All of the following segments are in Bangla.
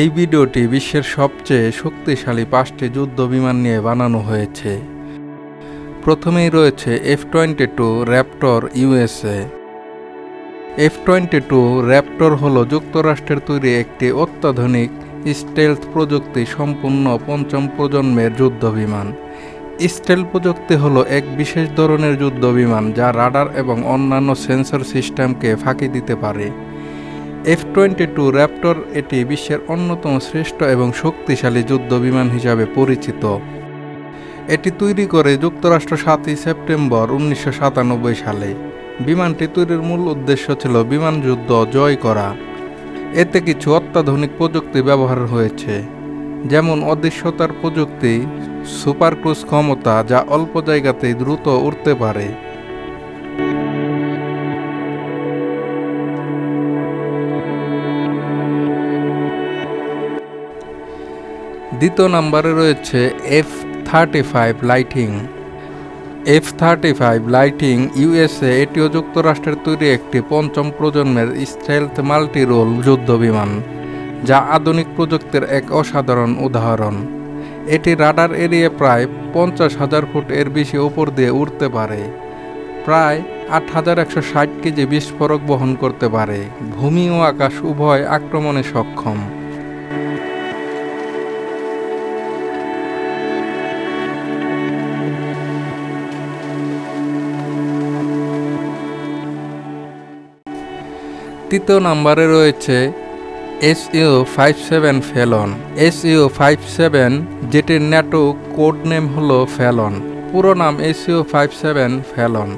এই ভিডিওটি বিশ্বের সবচেয়ে শক্তিশালী পাঁচটি যুদ্ধ বিমান নিয়ে বানানো হয়েছে। প্রথমেই রয়েছে F twenty two raptor USA F twenty two raptor হল যুক্তরাষ্ট্রের তৈরি একটি অত্যাধুনিক স্টেলথ প্রযুক্তি সম্পূর্ণ পঞ্চম প্রজন্মের যুদ্ধ বিমান। স্টেল প্রযুক্তি হলো এক বিশেষ ধরনের যুদ্ধ বিমান যা রাডার এবং অন্যান্য সেন্সর সিস্টেমকে ফাঁকি দিতে পারে। এফ টোয়েন্টি টু র্যাপ্টর এটি বিশ্বের অন্যতম শ্রেষ্ঠ এবং শক্তিশালী যুদ্ধ বিমান হিসাবে পরিচিত। এটি তৈরি করে যুক্তরাষ্ট্র সাতই সেপ্টেম্বর উনিশশো সাতানব্বই সালে। বিমানটি তৈরির মূল উদ্দেশ্য ছিল বিমান যুদ্ধ জয় করা। এতে কিছু অত্যাধুনিক প্রযুক্তি ব্যবহার হয়েছে, যেমন অদৃশ্যতার প্রযুক্তি, সুপার ক্রুজ ক্ষমতা যা অল্প জায়গাতেই দ্রুত উড়তে পারে। দ্বিতীয় নম্বরে রয়েছে F thirty five lighting F thirty five lighting USA এটিও যুক্তরাষ্ট্রের তৈরি একটি পঞ্চম প্রজন্মের স্টেলথ মাল্টি রোল যুদ্ধ বিমান, যা আধুনিক প্রযুক্তির এক অসাধারণ উদাহরণ। এটি রাডার এরিয়ে প্রায় পঞ্চাশ হাজার ফুট এর বেশি ওপর দিয়ে উড়তে পারে, প্রায় আট হাজার একশো ষাট কেজি বিস্ফোরক বহন করতে পারে। ভূমি ও আকাশ উভয় আক্রমণে সক্ষম। তৃতীয় নাম্বারে রয়েছে S U five seven felon. S U five seven, যেটির ন্যাটো কোড নেম হলো ফ্যালন পুরো নাম S U five seven felon.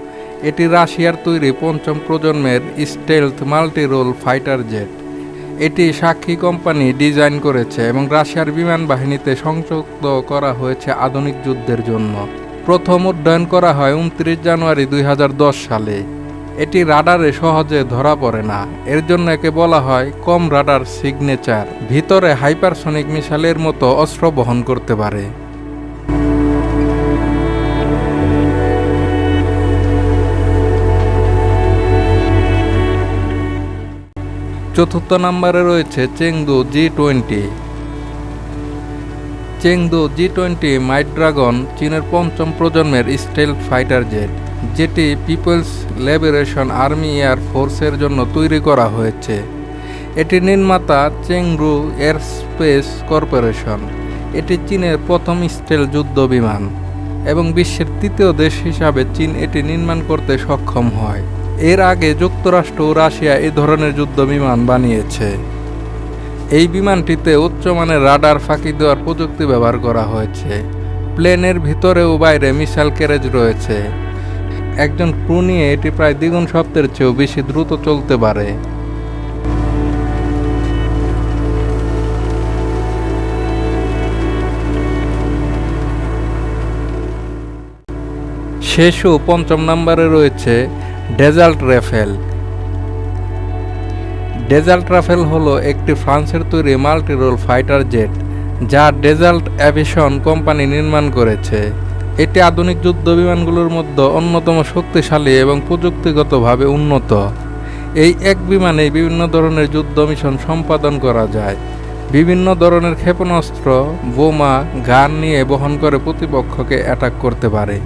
এটি রাশিয়ার তৈরি পঞ্চম প্রজন্মের stealth multi role fighter jet. এটি সাক্ষী কোম্পানি ডিজাইন করেছে এবং রাশিয়ার বিমান বাহিনীতে সংযুক্ত করা হয়েছে আধুনিক যুদ্ধের জন্য। প্রথম উড্ডয়ন করা হয় উনত্রিশ জানুয়ারি দুই হাজার দশ সালে। এটি রাডারে সহজে ধরা পড়ে না। এর জন্য একে বলা হয় কম রাডার সিগনেচার। ভিতরে হাইপারসনিক মিসাইলের মতো অস্ত্র বহন করতে পারে। চতুর্থ নম্বরে রয়েছে Chengdu J twenty Chengdu J twenty mighty dragon, চীনের পঞ্চম প্রজন্মের স্টেল ফাইটার জেট। যেটি পিপলস লিবারেশন আর্মি এয়ার ফোর্সের জন্য তৈরি করা হয়েছে। এটির নির্মাতা চেংরু এয়ারস্পেস কর্পোরেশন। এটি চীনের প্রথম স্টেল যুদ্ধ বিমান এবং বিশ্বের তৃতীয় দেশ হিসাবে চীন এটি নির্মাণ করতে সক্ষম হয়। এর আগে যুক্তরাষ্ট্র ও রাশিয়া এই ধরনের যুদ্ধ বিমান বানিয়েছে। এই বিমানটিতে উচ্চমানের রাডার ফাঁকি দেওয়ার প্রযুক্তি ব্যবহার করা হয়েছে। প্লেনের ভিতরে ও বাইরে মিসাইল ক্যারেজ রয়েছে। একজন ক্রু নিয়ে এটি প্রায় দ্বিগুণ শব্দের চেয়েও বেশি দ্রুত চলতে পারে। শেষ ও পঞ্চম নম্বরে রয়েছে ডেজাল্ট রেফেল ডেজাল্ট রাফেল হলো একটি ফ্রান্সের তৈরি মাল্টিরোল ফাইটার জেট, যা ডেজাল্ট অ্যাভিশন কোম্পানি নির্মাণ করেছে। এটি আধুনিক যুদ্ধ বিমানগুলোর মধ্যে অন্যতম শক্তিশালী এবং প্রযুক্তিগতভাবে উন্নত। এই এক বিমানে বিভিন্ন ধরনের যুদ্ধ মিশন সম্পাদন করা যায়। বিভিন্ন ধরনের ক্ষেপণাস্ত্র, বোমা, গান নিয়ে বহন করে প্রতিপক্ষকে অ্যাটাক করতে পারে।